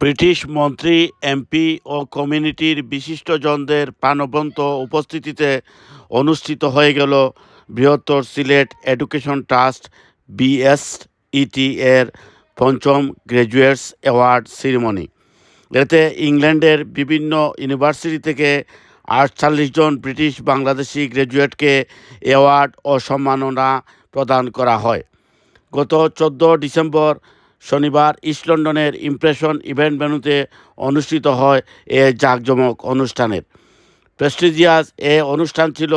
British মন্ত্রী, MP ও কমিউনিটির বিশিষ্টজনদের প্রাণবন্ত উপস্থিতিতে অনুষ্ঠিত হয়ে গেল বৃহত্তর সিলেট এডুকেশন ট্রাস্ট বিএসইটি এর পঞ্চম গ্র্যাজুয়েটস অ্যাওয়ার্ড সেরিমনি। এতে ইংল্যান্ডের বিভিন্ন ইউনিভার্সিটি থেকে আটচল্লিশ জন ব্রিটিশ বাংলাদেশি গ্র্যাজুয়েটকে অ্যাওয়ার্ড ও সম্মাননা প্রদান করা হয়। গত চোদ্দ ডিসেম্বর শনিবার ইস্ট লন্ডনের ইমপ্রেশন ইভেন্ট ভেন্যুতে অনুষ্ঠিত হয় এ জাঁকজমক অনুষ্ঠানের। প্রেস্টিজিয়াস এ অনুষ্ঠান ছিল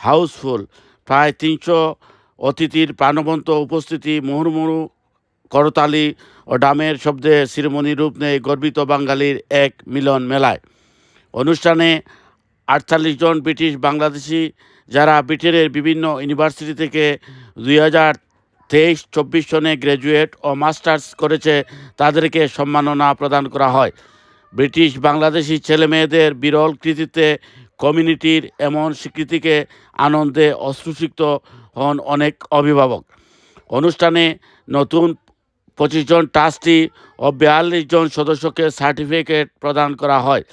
হাউসফুল। প্রায় তিনশো অতিথির প্রাণবন্ত উপস্থিতি, মুহুর্মুহু করতালি ও ডামের শব্দে শিরোমণি রূপ নেয় গর্বিত বাঙালির এক মিলন মেলায়। অনুষ্ঠানে আটচল্লিশ জন ব্রিটিশ বাংলাদেশি, যারা ব্রিটেনের বিভিন্ন ইউনিভার্সিটি থেকে দুই হাজার তেইশ, চব্বিশ সনে গ্র্যাজুয়েট ও মাস্টার্স করেছে, তাদেরকে সম্মাননা প্রদান করা হয়। ব্রিটিশ বাংলাদেশি ছেলে মেয়েদের বিরল কৃতিত্বে কমিউনিটির এমন স্বীকৃতিকে আনন্দে অশ্রুসিক্ত হন অনেক অভিভাবক। অনুষ্ঠানে নতুন পঁচিশ জন ট্রাস্টি ও বিয়াল্লিশ জন সদস্যকে সার্টিফিকেট প্রদান করা হয়।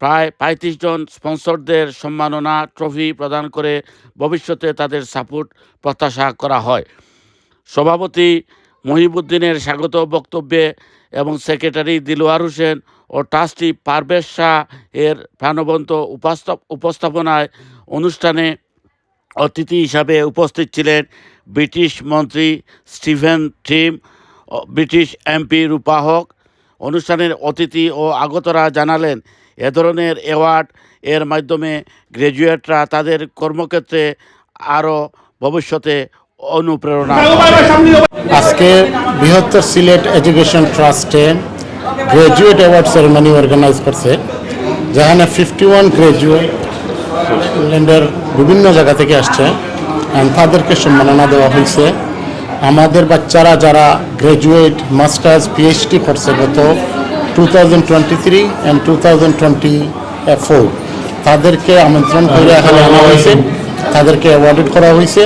প্রায় পঁয়ত্রিশ জন স্পন্সরদের সম্মাননা ট্রফি প্রদান করে ভবিষ্যতে তাদের সাপোর্ট প্রত্যাশা করা হয়। সভাপতি মহিবুদ্দিনের স্বাগত বক্তব্যে এবং সেক্রেটারি দিলওয়ার হোসেন ও ট্রাস্টি পারভেজ শাহ এর প্রাণবন্ত উপস্থাপনায় অনুষ্ঠানে অতিথি হিসাবে উপস্থিত ছিলেন ব্রিটিশ মন্ত্রী স্টিভেন ও ব্রিটিশ এমপি রূপাহক অনুষ্ঠানের অতিথি ও আগতরা জানালেন, এ ধরনের অ্যাওয়ার্ড এর মাধ্যমে গ্র্যাজুয়েটরা তাদের কর্মক্ষেত্রে আরও ভবিষ্যতে অনুপ্রেরণা। আজকে বৃহত্তর সিলেট এডুকেশন ট্রাস্টে গ্র্যাজুয়েট অ্যাওয়ার্ড সেরেমনি অর্গানাইজ করছে, যেখানে ফিফটি ওয়ান গ্র্যাজুয়েট বিভিন্ন জায়গা থেকে আসছে তাদেরকে সম্মাননা দেওয়া হয়েছে আমাদের বাচ্চারা যারা গ্র্যাজুয়েট মাস্টার্স পিএইচডি করছে গত two thousand twenty three and two thousand twenty four তাদেরকে আমন্ত্রণ করে এখানে আনা হয়েছে তাদেরকে অ্যাওয়ার্ডেড করা হয়েছে,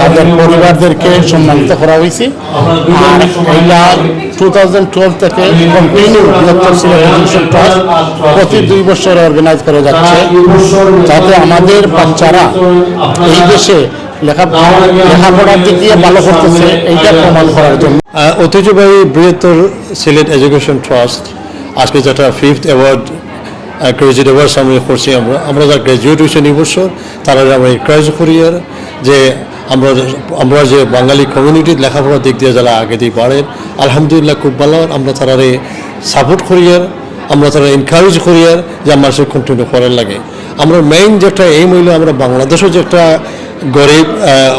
তাদের পরিবারদেরকে সম্মানিত করা হয়েছে। আর এইটা টু থাউজেন্ড টুয়েলভ থেকে কন্টিনিউ ট্রাস্ট প্রতি দুই বছর অর্গানাইজ করে যাচ্ছে, যাতে আমাদের বাচ্চারা এই দেশে লেখা লেখাপড়ার দিক বৃহত্তর সিলেট এডুকেশন ট্রাস্ট আজকে যেটা ফিফথ অ্যাওয়ার্ড গ্রাজুয়েট অ্যাওয়ার্ড আমরা করছি, আমরা আমরা যারা গ্র্যাজুয়েট হয়েছেন এই বছর, তারা আমরা এনকারেজ করি আর যে আমরা আমরা যে বাঙালি কমিউনিটির লেখাপড়ার দিক দিয়ে যারা আগে দিয়ে বাড়েন, আলহামদুলিল্লাহ খুব ভালো, আমরা তারা সাপোর্ট করি আর আমরা তারা এনকারেজ করি আর যে আমার সে কন্টিনিউ করার লাগে। আমরা মেইন যেটা এই মূল্য আমরা বাংলাদেশও যে একটা গরিব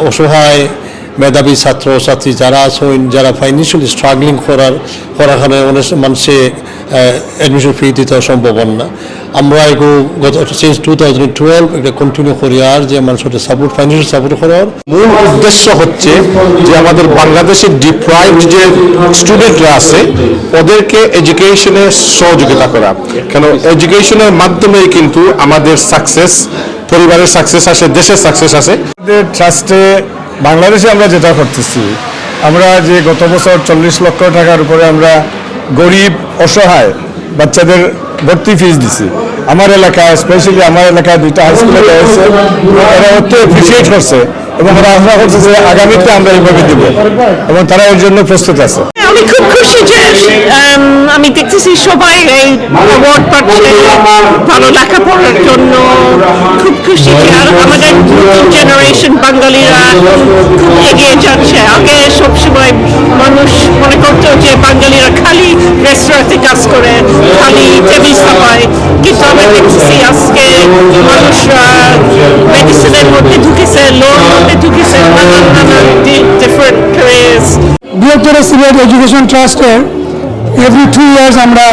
অসহায় মেধাবী ছাত্র ছাত্রী যারা আছেন যারা ফাইন্যান্সিয়ালি স্ট্রাগলিং করার কারণে অনেক মানুষে অ্যাডমিশন ফি দিতে সম্ভব না। আমরা এগো গত সিন্স টু থাউজেন্ড টুয়েলভ একটা কন্টিনিউ করি আর যে মানুষের সাপোর্ট ফাইন্যান্সিয়াল সাপোর্ট করার। মূল উদ্দেশ্য হচ্ছে যে আমাদের বাংলাদেশের ডিপ্রাইভড যে স্টুডেন্টরা আছে, ওদেরকে এডুকেশনে সহযোগিতা করা। কেন? এডুকেশনের মাধ্যমেই কিন্তু আমাদের সাকসেস পরিবারের সাকসেস আসে, দেশের সাকসেস আসে। ট্রাস্টে বাংলাদেশে আমরা যেটা করতেছি, আমরা যে গত বছর চল্লিশ লক্ষ টাকার উপরে আমরা গরিব, অসহায় বাচ্চাদের ভর্তি ফিস দিছি। আমার এলাকায় স্পেশালি আমার এলাকায় দুইটা হাই স্কুলে এরা অত অ্যাপ্রিসিয়েট করছে এবং ওরা আশা করছে যে আগামীতে আমরা এইভাবে দিব এবং তারা এর জন্য প্রস্তুত আছে। আমি খুব খুশি যে আমি দেখতেছি সবাই এই অ্যাওয়ার্ড পাচ্ছে। ভালো লেখাপড়ার জন্য খুব খুশি যে আর আমাদের নতুন জেনারেশন বাঙালিরা খুব এগিয়ে যাচ্ছে। আগে সবসময় মানুষ মনে করতো যে বাঙালিরা খালি রেস্তোরাঁতে কাজ করে, খালি টেবিল সাফায় কিন্তু আমরা দেখতেছি আজকে মানুষরা মেডিসিনের মধ্যে ঢুকেছে লোর মধ্যে ঢুকেছে, নানান নানান ডিফারেন্ট বৃহত্তর সিলেট এডুকেশন ট্রাস্টের এভরি টু ইয়ার্স আমরা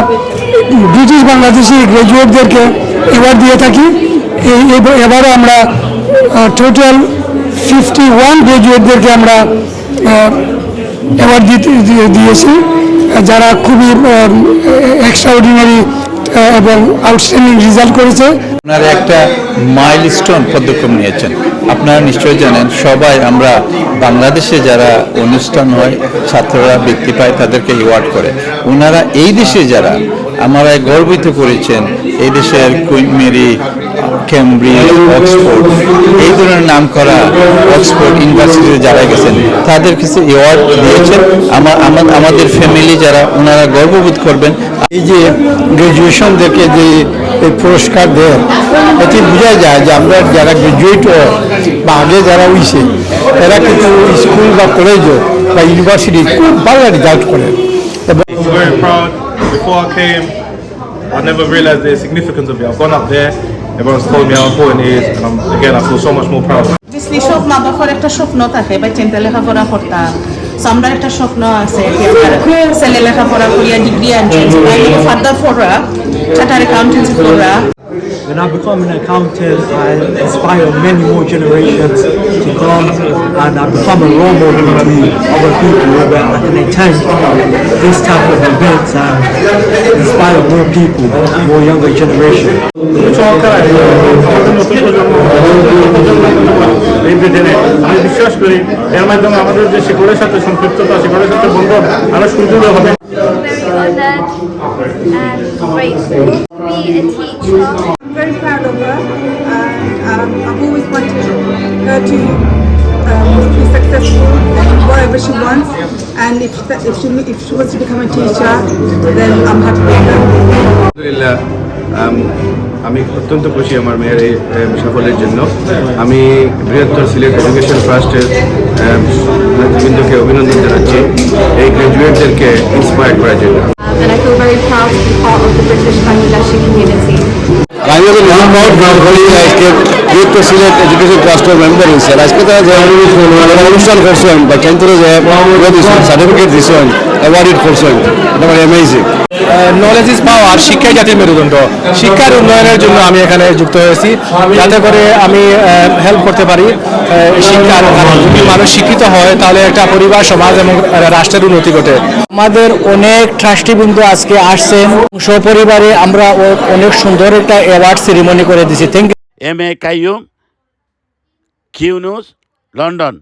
ব্রিটিশ বাংলাদেশি গ্র্যাজুয়েটদেরকে অ্যাওয়ার্ড দিয়ে থাকি। এই এব- এবারও আমরা টোটাল ফিফটি ওয়ান গ্র্যাজুয়েটদেরকে আমরা অ্যাওয়ার্ড দিয়েছি, যারা খুবই এক্সট্রা অর্ডিনারি এবং আউটস্ট্যান্ডিং রেজাল্ট করেছে। আপনারা একটা মাইলস্টোন পদক্ষেপ নিয়েছেন। আপনারা নিশ্চয়ই জানেন, সবাই আমরা বাংলাদেশে যারা অনুষ্ঠান হয়, ছাত্ররা বৃত্তি পায়, তাদেরকে অ্যাওয়ার্ড করে। ওনারা এই দেশে যারা আমরা গর্বিত করেছেন, এই দেশের কুইন মেরি অক্সফোর্ড, এই ধরনের নাম করা অক্সফোর্ড ইউনিভার্সিটিতে যারা গেছেন, তাদের কিছু অ্যাওয়ার্ড দিয়েছেন। আমার আমাদের ফ্যামিলি যারা ওনারা গর্ববোধ করবেন। এই যে গ্রাজুয়েশনদেরকে যে এই পুরস্কার দেন। এতে বোঝা যায় যে আমরা যারা গ্রাজুয়েট বা আগে যারা হইছে এরা কিন্তু স্কুল বা কলেজও বা ইউনিভার্সিটি খুব ভালো রেজাল্ট করে। এবং I came, I never realized the significance of it. I've gone up there, everyone's told me how important it is, and I'm, again, I feel so much more proud. Obviously সব মা বাবার একটা স্বপ্ন থাকে বা চিন্তা লেখাপড়া করতাম So আমরা একটা স্বপ্ন আছে ছেলে লেখাপড়া করিয়া ডিগ্রি আনছেন further পড়া চার্টার অ্যাকাউন্টেন্সি পড়া When I become an accountant, I inspire many more generations to come and I become a role model to other people where I can attend this type of events and inspire more people, more younger generation. চমৎকার idea। আমাদের নতুন প্রজন্ম এই ব্রিটেনে আমি বিশ্বাস করি এর মাধ্যমে আমাদের যে শিকড়ের সাথে সম্পৃক্ততা শিকড়ের সাথে বন্ধন আরো সুদৃঢ় হবে very honored and grateful to be a teacher. I'm very proud of her and um, I've always wanted her to um, be successful whatever she wants and if, if, she, if she wants to become a teacher then I'm happy with her. Um, অত্যন্ত খুশি আমার মেয়ের এই সাফল্যের জন্য। আমি বৃহত্তর Sylhet education ট্রাস্টের এম, নেতৃবৃন্দকে অভিনন্দন জানাচ্ছি। এই গ্রাজুয়েটদেরকে ইন্সপায়ার করার জন্য. আমি যখন নাম আজকে বৃহত্তর সিলেট এডুকেশন ট্রাস্টের মেম্বার হয়েছেন আজকে তারা যে অনুষ্ঠান করছেন বা কেন্দ্রে যে সার্টিফিকেট দিচ্ছেন অ্যাওয়ার্ডেড করছেন। এটা অ্যামেজিং নলেজ ইজ পাওয়ার শিক্ষাই জাতির মেরুদণ্ড। শিক্ষার উন্নয়নের জন্য আমি এখানে যুক্ত হয়েছি। যাতে করে আমি হেল্প করতে পারি শিক্ষার যদি মানুষ শিক্ষিত হয় তাহলে একটা পরিবার সমাজ এবং রাষ্ট্রের উন্নতি ঘটে। আমাদের অনেক ট্রাস্টিবৃন্দ আজকে আসছেন। সপরিবারে আমরা অনেক সুন্দর একটা অ্যাওয়ার্ড সেরিমনি করে দিছি thank you M A Kaiyum Q news London.